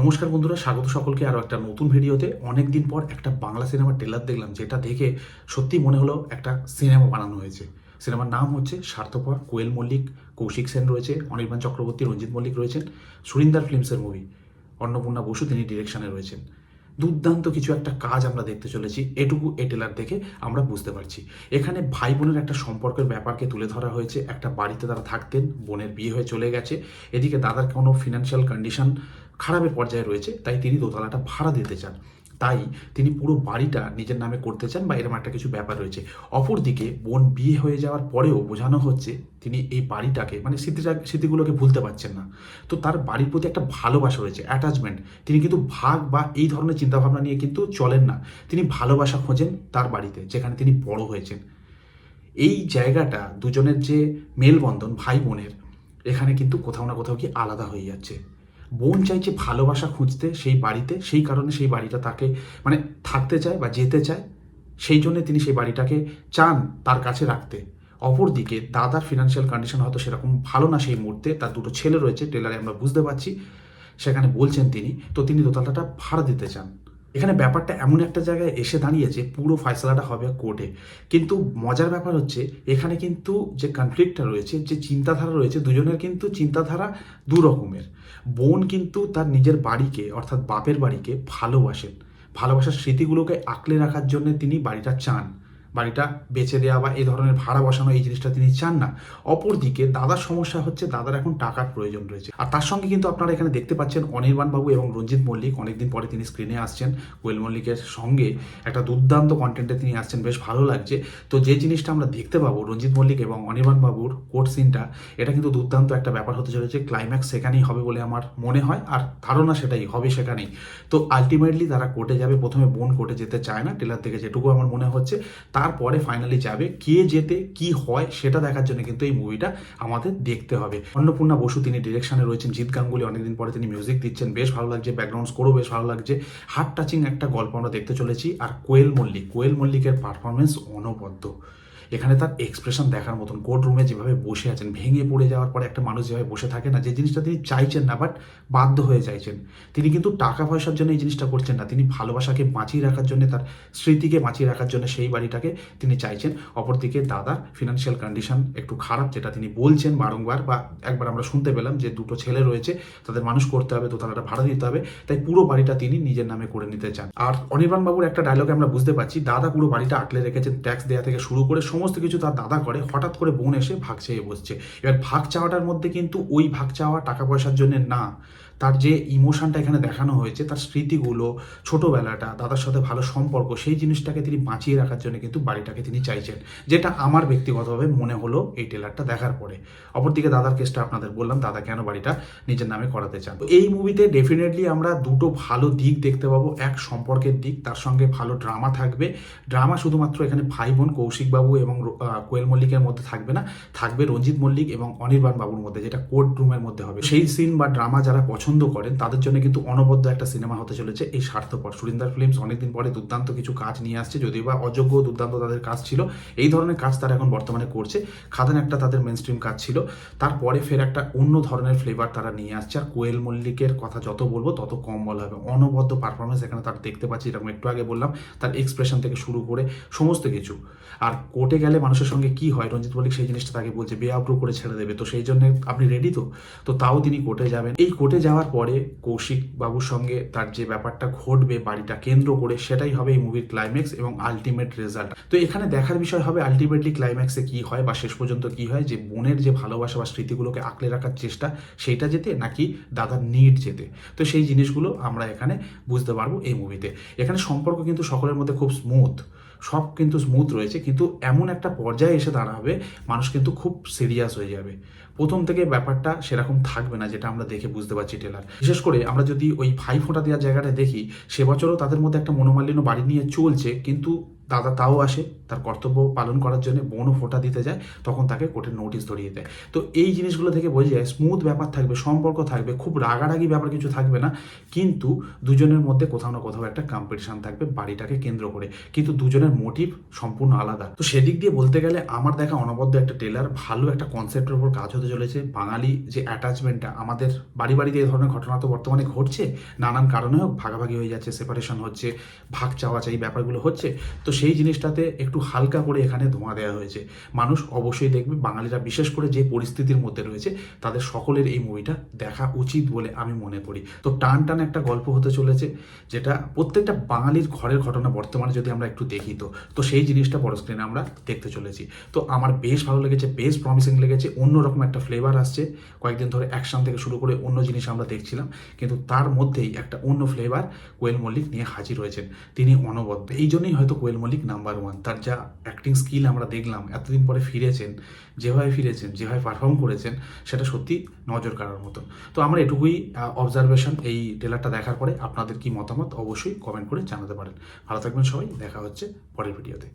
নমস্কার বন্ধুরা, স্বাগত সকলকে আরও একটা নতুন ভিডিওতে। অনেক দিন পর একটা বাংলা সিনেমার ট্রেলার দেখলাম, যেটা দেখে সত্যি মনে হলো একটা সিনেমা বানানো হয়েছে। সিনেমার নাম হচ্ছে স্বার্থপর, কোয়েল মল্লিক, কৌশিক সেন রয়েছে, অনির্বাণ চক্রবর্তী, রঞ্জিত মল্লিক রয়েছেন, সুরিন্দার ফিল্মসের মুভি অন্নপূর্ণা বসু তিনি ডিরেকশনে রয়েছেন। দুর্দান্ত কিছু একটা কাজ আমরা দেখতে চলেছি, এটুকু এ টেলার দেখে আমরা বুঝতে পারছি। এখানে ভাই বোনের একটা সম্পর্কের ব্যাপারকে তুলে ধরা হয়েছে, একটা বাড়িতে তারা থাকতেন, বোনের বিয়ে হয়ে চলে গেছে, এদিকে দাদার কোনো ফিনান্সিয়াল কন্ডিশন খারাপের পর্যায়ে রয়েছে, তাই তিনি দোতলাটা ভাড়া দিতে চান। তাই তিনি পুরো বাড়িটা নিজের নামে করতে চান বা এরকম একটা কিছু ব্যাপার রয়েছে। অপরদিকে বোন বিয়ে হয়ে যাওয়ার পরেও বোঝানো হচ্ছে তিনি এই বাড়িটাকে মানে স্মৃতিটা, স্মৃতিগুলোকে ভুলতে পারছেন না। তো তার বাড়ির প্রতি একটা ভালোবাসা রয়েছে অ্যাটাচমেন্ট তিনি কিন্তু ভাগ বা এই ধরনের চিন্তাভাবনা নিয়ে কিন্তু চলেন না। তিনি ভালোবাসা খোঁজেন তার বাড়িতে, যেখানে তিনি বড় হয়েছেন। এই জায়গাটা দুজনের যে মেলবন্ধন ভাই বোনের এখানে কিন্তু কোথাও না কোথাও কি আলাদা হয়ে যাচ্ছে। বোন চাইছে ভালোবাসা খুঁজতে সেই বাড়িতে, সেই কারণে সেই বাড়িটা তাকে মানে থাকতে চায় বা যেতে চায়, সেই জন্য তিনি সেই বাড়িটাকে চান তার কাছে রাখতে। অপরদিকে দাদার ফিনান্সিয়াল কন্ডিশন হয়তো সেরকম ভালো না সেই মুহূর্তে, তার দুটো ছেলে রয়েছে, টেলারে আমরা বুঝতে পারছি, সেখানে বলছেন তিনি, তো তিনি দোতলাটা ভাড়া দিতে চান। এখানে ব্যাপারটা এমন একটা জায়গায় এসে দাঁড়িয়েছে, পুরো ফয়সলাটা হবে কোর্টে। কিন্তু মজার ব্যাপার হচ্ছে, এখানে কিন্তু যে কনফ্লিক্টটা রয়েছে, যে চিন্তাধারা রয়েছে, দুজনের কিন্তু চিন্তাধারা দু রকমের বোন কিন্তু তার নিজের বাড়িকে, অর্থাৎ বাপের বাড়িকে ভালোবাসেন। ভালোবাসার স্মৃতিগুলোকে আঁকলে রাখার জন্য তিনি বাড়িটা চান। বাড়িটা বেচে দেওয়া বা এই ধরনের ভাড়া বসানো এই জিনিসটা তিনি চান না। অপরদিকে দাদার সমস্যা হচ্ছে দাদার এখন টাকার প্রয়োজন রয়েছে। আর তার সঙ্গে কিন্তু আপনারা এখানে দেখতে পাচ্ছেন অনির্বাণ বাবু এবং রঞ্জিত মল্লিক। অনেকদিন পরে তিনি স্ক্রিনে আসছেন কোয়েল মল্লিকের সঙ্গে। একটা দুর্দান্ত কন্টেন্টে তিনি আসছেন, বেশ ভালো লাগছে। তো যে জিনিসটা আমরা দেখতে পাবো রঞ্জিত মল্লিক এবং অনির্বাণ বাবুর কোর্ট সিনটা এটা কিন্তু দুর্দান্ত একটা ব্যাপার হতে চলেছে। ক্লাইম্যাক্স সেখানেই হবে বলে আমার মনে হয়, আর ধারণা সেটাই, হবে সেখানেই। তো আলটিমেটলি তারা কোর্টে যাবে, প্রথমে বোন কোর্টে যেতে চায় না। টেলার থেকে যেটুকু আমার মনে হচ্ছে তারপরে ফাইনালি যাবে কে যেতে, কি হয় সেটা দেখার জন্য কিন্তু এই মুভিটা আমাদের দেখতে হবে। অন্নপূর্ণা বসু তিনি ডিরেকশনে রয়েছেন, জিৎ গাঙ্গুলি অনেকদিন পরে তিনি মিউজিক দিচ্ছেন, বেশ ভালো লাগছে ব্যাকগ্রাউন্ড স্কোরও বেশ ভালো লাগছে। হার্ট টাচিং একটা গল্প আমরা দেখতে চলেছি, আর কোয়েল মল্লিক, কোয়েল মল্লিকের পারফরমেন্স অনবদ্য। এখানে তার এক্সপ্রেশন দেখার মতন কোর্ট রুমে যেভাবে বসে আছেন, ভেঙে পড়ে যাওয়ার পরে একটা মানুষ যেভাবে বসে থাকে না, যে জিনিসটা তিনি চাইছেন না বাট বাধ্য হয়ে চাইছেন। তিনি কিন্তু টাকা পয়সার জন্য এই জিনিসটা করছেন না, তিনি ভালোবাসাকে বাঁচিয়ে রাখার জন্য, তার স্মৃতিকে বাঁচিয়ে রাখার জন্য সেই বাড়িটাকে তিনি চাইছেন। অপরদিকে দাদার ফিনান্সিয়াল কন্ডিশন একটু খারাপ, যেটা তিনি বলছেন বারংবার বা একবার আমরা শুনতে পেলাম যে দুটো ছেলে রয়েছে, তাদের মানুষ করতে হবে, দোতলাটা ভাড়া দিতে হবে, তাই পুরো বাড়িটা তিনি নিজের নামে করে নিতে চান। আর অনির্বাণ বাবুর একটা ডায়লগে আমরা বুঝতে পারছি, দাদা পুরো বাড়িটা আটলে রেখেছেন ট্যাক্স দেওয়া থেকে শুরু করে কিছু তার দাদা করে, হঠাৎ করে বোন এসে ভাগ চেয়ে বসছে। এবার ভাগ চাওয়াটার মধ্যে কিন্তু ওই ভাগ চাওয়া টাকা পয়সার জন্য না। তার যে ইমোশনটা এখানে দেখানো হয়েছে, তার স্মৃতিগুলো, ছোটবেলাটা, দাদার সাথে ভালো সম্পর্ক, সেই জিনিসটাকে তিনি বাঁচিয়ে রাখার জন্য কিন্তু বাড়িটাকে তিনি চাইছেন। যেটা আমার ব্যক্তিগতভাবে মনে হলো এই টেলারটা দেখার পরে। অপরদিকে দাদার কেসটা আপনাদের বললাম, দাদা কেন বাড়িটা নিজের নামে করাতে চান? এই মুভিতে ডেফিনেটলি আমরা দুটো ভালো দিক দেখতে পাবো, এক সম্পর্কের দিক, তার সঙ্গে ভালো ড্রামা থাকবে। ড্রামা শুধুমাত্র এখানে ভাই বোন কৌশিকবাবু এবং কোয়েল মল্লিকের মধ্যে থাকবে না, থাকবে রঞ্জিত মল্লিক এবং অনির্বাণ বাবুর মধ্যে, যেটা কোর্ট রুমের মধ্যে হবে। সেই সিন বা ড্রামা যারা পছন্দ করেন, তাদের জন্য কিন্তু অনবদ্য একটা সিনেমা হতে চলেছে এই স্বার্থপর। সুরিন্দার ফিল্মস অনেকদিন পরে দুর্দান্ত কিছু কাজ নিয়ে আসছে, যদিও বা অযোগ্য দুর্দান্ত তাদের কাজ ছিল। এই ধরনের কাজ তারা এখন বর্তমানে করছে। খাদান একটা তাদের মেন স্ট্রিম কাজ ছিল। তারপরে ফের একটা অন্য ধরনের ফ্লেভার তারা নিয়ে আসছে। আর কোয়েল মল্লিকের কথা যত বলব, তত কম বলা হবে। অনবদ্য পারফরমেন্স এখানে তার দেখতে পাচ্ছি, এরকম একটু আগে বললাম, তার এক্সপ্রেশন থেকে শুরু করে সমস্ত কিছু। আর কোর্টে গেলে মানুষের সঙ্গে কি হয়? রঞ্জিত মল্লিক সেই জিনিসটা তাকে বলছে বেআব্রু করে ছেড়ে দেবে। তো সেই জন্য আপনি রেডি তো? তো তাও তিনি কোর্টে যাবেন। এই কোর্টে যাওয়ার পরে কৌশিক বাবুর সঙ্গে তার যে ব্যাপারটা ঘটবে বাড়িটা কেন্দ্র করে, সেটাই হবে এই মুভির ক্লাইম্যাক্স এবং আলটিমেট রেজাল্ট তো এখানে দেখার বিষয় হবে আলটিমেটলি ক্লাইম্যাক্সে কি হয় বা শেষ পর্যন্ত কি হয়, যে বোনের যে ভালোবাসা বা স্মৃতিগুলোকে আঁকলে রাখার চেষ্টা, সেইটা যেতে নাকি দাদার নিট যেতে? তো সেই জিনিসগুলো আমরা এখানে বুঝতে পারব এই মুভিতে এখানে সম্পর্ক কিন্তু সকলের মধ্যে খুব স্মুথ সব কিন্তু স্মুথ রয়েছে, কিন্তু এমন একটা পর্যায়ে এসে দাঁড়াবে, মানুষ কিন্তু খুব সিরিয়াস হয়ে যাবে। প্রথম থেকে ব্যাপারটা সেরকম থাকবে না, যেটা আমরা দেখে বুঝতে পারছি টেলার বিশেষ করে আমরা যদি ওই ভাই ফোঁটা দেওয়ার জায়গাটা দেখি, সে বছরও তাদের মধ্যে একটা মনোমালিন্য বাড়ি নিয়ে চলছে, কিন্তু দাদা তাও আসে, তার কর্তব্য পালন করার জন্য বোনও ফোঁটা দিতে যায়, তখন তাকে কোর্টের নোটিশ ধরিয়ে দেয়। তো এই জিনিসগুলো থেকে বোঝা যায় স্মুথ ব্যাপার থাকবে, সম্পর্ক থাকবে, খুব রাগারাগি ব্যাপার কিছু থাকবে না, কিন্তু দুজনের মধ্যে কোথাও না কোথাও একটা কম্পিটিশান থাকবে বাড়িটাকে কেন্দ্র করে। কিন্তু দুজনের মোটিভ সম্পূর্ণ আলাদা। তো সেদিক দিয়ে বলতে গেলে আমার দেখা অনবদ্য একটা টেলার ভালো একটা কনসেপ্টের উপর কাজ হতে চলেছে। বাঙালি যে অ্যাটাচমেন্টটা আমাদের বাড়ি বাড়িতে এই ধরনের ঘটনা তো বর্তমানে ঘটছে, নানান কারণে ভাগাভাগি হয়ে যাচ্ছে সেপারেশন হচ্ছে, ভাগ চাওয়া চাই ব্যাপারগুলো হচ্ছে। তো সেই জিনিসটাতে একটু হালকা করে এখানে ধোঁয়া দেওয়া হয়েছে। মানুষ অবশ্যই দেখবে, বাঙালিরা বিশেষ করে যে পরিস্থিতির মধ্যে রয়েছে, তাদের সকলের এই মুভিটা দেখা উচিত বলে আমি মনে করি। তো টান টান একটা গল্প হতে চলেছে, যেটা প্রত্যেকটা বাঙালির ঘরের ঘটনা বর্তমানে যদি আমরা একটু দেখি তো তো সেই জিনিসটা বড় স্ক্রিনে আমরা দেখতে চলেছি। তো আমার বেশ ভালো লেগেছে, বেশ প্রমিসিং লেগেছে, অন্যরকম একটা ফ্লেভার আসছে। কয়েকদিন ধরে অ্যাকশন থেকে শুরু করে অন্য জিনিস আমরা দেখছিলাম, কিন্তু তার মধ্যেই একটা অন্য ফ্লেভার কোয়েল মল্লিক নিয়ে হাজির হয়েছেন। তিনি অনবদ্য, এই জন্যই হয়তো কোয়েল মল্লিক নাম্বার ওয়ান তার যা অ্যাক্টিং স্কিল আমরা দেখলাম, এতদিন পরে ফিরেছেন, যেভাবে ফিরেছেন, যেভাবে পারফর্ম করেছেন, সেটা সত্যি নজর কাড়ার মতো তো আমরা এটুকুই অবজারভেশন এই ট্রেলারটা দেখার পরে আপনাদের কি মতামত অবশ্যই কমেন্ট করে জানাতে পারেন। ভালো থাকবেন সবাই, দেখা হচ্ছে পরের ভিডিওতে